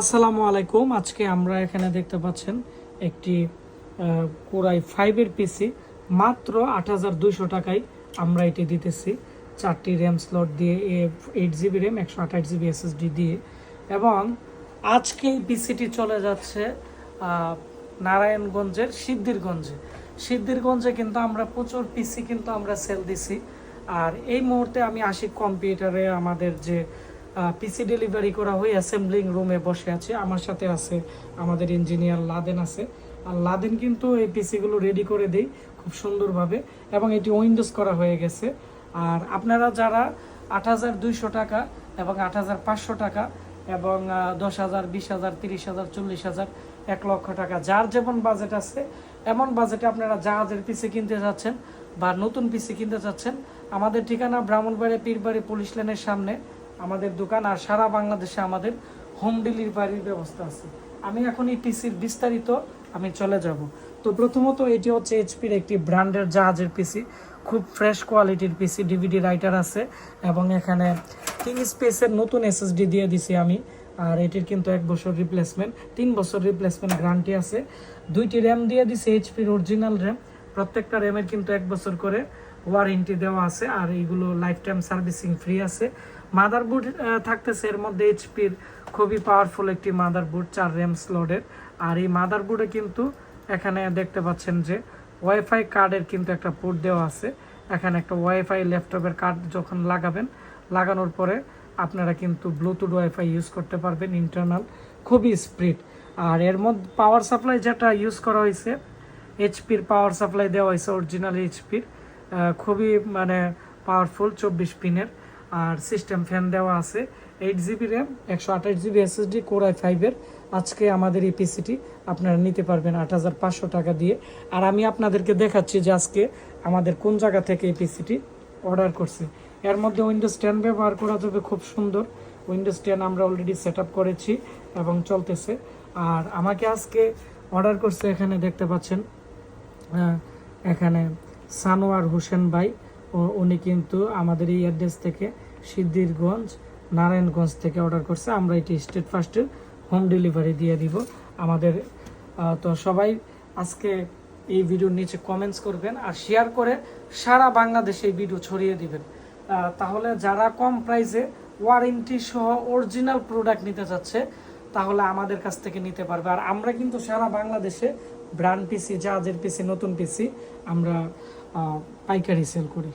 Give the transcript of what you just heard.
আসসালামু আলাইকুম। আজকে আমরা এখানে দেখতে পাচ্ছেন একটি কোরাই ফাইভের পিসি মাত্র আট হাজার দুইশো টাকায় আমরা এটি দিতেছি। চারটি র্যাম স্লট দিয়ে, এ এইট জিবি র্যাম একশো আঠাশ জিবি এসএসডি দিয়ে। এবং আজকে এই পিসিটি চলে যাচ্ছে নারায়ণগঞ্জের সিদ্ধিরগঞ্জে। সিদ্ধিরগঞ্জে কিন্তু আমরা প্রচুর পিসি কিন্তু আমরা সেল দিছি। আর এই মুহূর্তে আমি আসি কম্পিউটারে আমাদের যে পিসি ডেলিভারি করা হয়ে অ্যাসেম্বলিং রুমে বসে আছে। আমার সাথে আছে আমাদের ইঞ্জিনিয়ার লাদেন আছে। আর লাদেন কিন্তু এই পিসিগুলো রেডি করে দেই খুব সুন্দরভাবে এবং এটি উইন্ডোজ করা হয়ে গেছে। আর আপনারা যারা আট হাজার দুইশো টাকা এবং আট হাজার পাঁচশো টাকা এবং দশ হাজার, বিশ হাজার, তিরিশ হাজার, চল্লিশ হাজার, এক লক্ষ টাকা, যার যেমন বাজেট আছে, এমন বাজেটে আপনারা জাহাজের পিসি কিনতে যাচ্ছেন বা নতুন পিসি কিনতে চাচ্ছেন আমাদের ঠিকানা ব্রাহ্মণবাড়ি পীরবাড়ি পুলিশ লাইনের সামনে। আমাদের দোকান আর সারা বাংলাদেশে আমাদের হোম ডেলিভারির ব্যবস্থা আছে। আমি এখন এই পিসির বিস্তারিত আমি চলে যাব। তো প্রথমত এটি হচ্ছে এইচপির একটি ব্র্যান্ডের জাহাজের পিসি খুব ফ্রেশ কোয়ালিটির পিসি ডিভিডি রাইটার আছে এবং এখানে কিং স্পেসের নতুন এসএসডি দিয়ে দিছি আমি, আর এটির কিন্তু এক বছর রিপ্লেসমেন্ট তিন বছর রিপ্লেসমেন্ট গ্যারান্টি আছে। দুইটি র্যাম দিয়ে দিছে এইচপির অরিজিনাল র্যাম প্রত্যেকটা র্যামের কিন্তু এক বছর করে ওয়ারেন্টি দেওয়া আছে, আর এইগুলো লাইফ টাইম সার্ভিসিং ফ্রি আছে। মাদারবোর্ড থাকতেছে। এর মধ্যে এইচপির খুবই পাওয়ারফুল একটি মাদারবোর্ড চার র্যাম স্লটের আর এই মাদারবোর্ডে কিন্তু এখানে দেখতে পাচ্ছেন যে ওয়াইফাই কার্ডের কিন্তু একটা পোর্ট দেওয়া আছে। এখানে একটা ওয়াইফাই ল্যাপটপের কার্ড যখন লাগাবেন, লাগানোর পরে আপনারা কিন্তু ব্লুটুথ ওয়াইফাই ইউজ করতে পারবেন ইন্টারনাল খুবই স্পিড আর এর মধ্যে পাওয়ার সাপ্লাই যেটা ইউজ করা হয়েছে এইচপির পাওয়ার সাপ্লাই দেওয়া হয়েছে অরিজিনাল এইচপির খুবই মানে পাওয়ারফুল চব্বিশ পিনের আর সিস্টেম ফ্যান দেওয়া আছে। এইট জিবি র্যাম একশো আঠাশ জিবি এসএসডি কোরআই ফাইভের আজকে আমাদের এই পিসিটি আপনারা নিতে পারবেন আট হাজার পাঁচশো টাকা দিয়ে। আর আমি আপনাদেরকে দেখাচ্ছি যে আজকে আমাদের কোন জায়গা থেকে এই পিসিটি অর্ডার করছে। এর মধ্যে উইন্ডোজ টেন ব্যবহার করা যাবে খুব সুন্দর। উইন্ডোজ টেন আমরা অলরেডি সেট করেছি এবং চলতেছে। আর আমাকে আজকে অর্ডার করছে এখানে দেখতে পাচ্ছেন এখানে সানোয়ার হোসেন ভাই। উনি কিন্তু আমাদের এই অ্যাড্রেস থেকে সিদ্ধিরগঞ্জ, নারায়ণগঞ্জ থেকে অর্ডার করছে। আমরা এটি স্টেট ফার্স্টের হোম ডেলিভারি দিয়ে দিব। আমাদের তো সবাই আজকে এই ভিডিওর নিচে কমেন্টস করবেন আর শেয়ার করে সারা বাংলাদেশে এই ভিডিও ছড়িয়ে দিবেন। তাহলে যারা কম প্রাইসে ওয়ারেন্টি সহ অরিজিনাল প্রোডাক্ট নিতে চাচ্ছে তাহলে আমাদের কাছ থেকে নিতে পারবে। আর আমরা কিন্তু সারা বাংলাদেশে ব্র্যান্ড পিসি জাহাজের পিসি নতুন পিসি আমরা পাইকারি সেল করি।